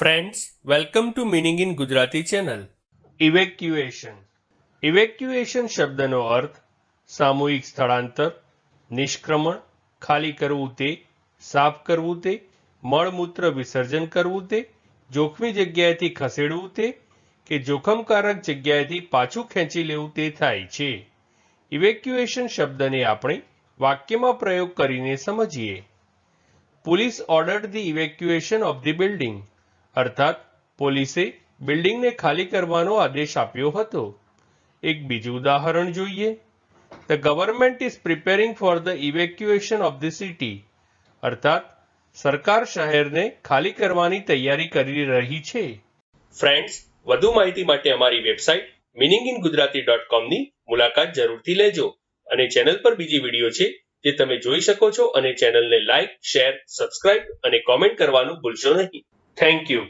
Friends welcome to meaning in Gujarati channel evacuation evacuation શબ્દનો અર્થ સામૂહિક સ્થળાંતર, નિષ્ક્રમણ, ખાલી કરવું તે, સાફ કરવું તે, મળમૂત્ર વિસર્જન કરવું તે, જોખમી જગ્યાએથી ખસેડવું તે, કે જોખમકારક જગ્યાએથી પાછું ખેંચી લેવું તે થાય છે. ઇવેક્યુએશન શબ્દને આપણે વાક્યમાં પ્રયોગ કરીને સમજીએ. Police order the evacuation of the building અર્થાત, પોલીસે બિલ્ડિંગને ખાલી કરવાનો આદેશ આપ્યો હતો. એક બીજું ઉદાહરણ જોઈએ. The government is preparing for the evacuation of the city અર્થાત, સરકાર શહેરને ખાલી કરવાની તૈયારી કરી રહી છે. ફ્રેન્ડ્સ વધુ માહિતી માટે અમારી website meaning in Gujarati dot કોમની મુલાકાત જરૂરથી લેજો અને ચેનલ પર બીજી વીડિયો છે જે તમે જોઈ શકો છો અને ચેનલને લાઇક શેર સબસ્ક્રાઇબ અને કોમેન્ટ કરવાનું ભૂલશો નહીં. Thank you.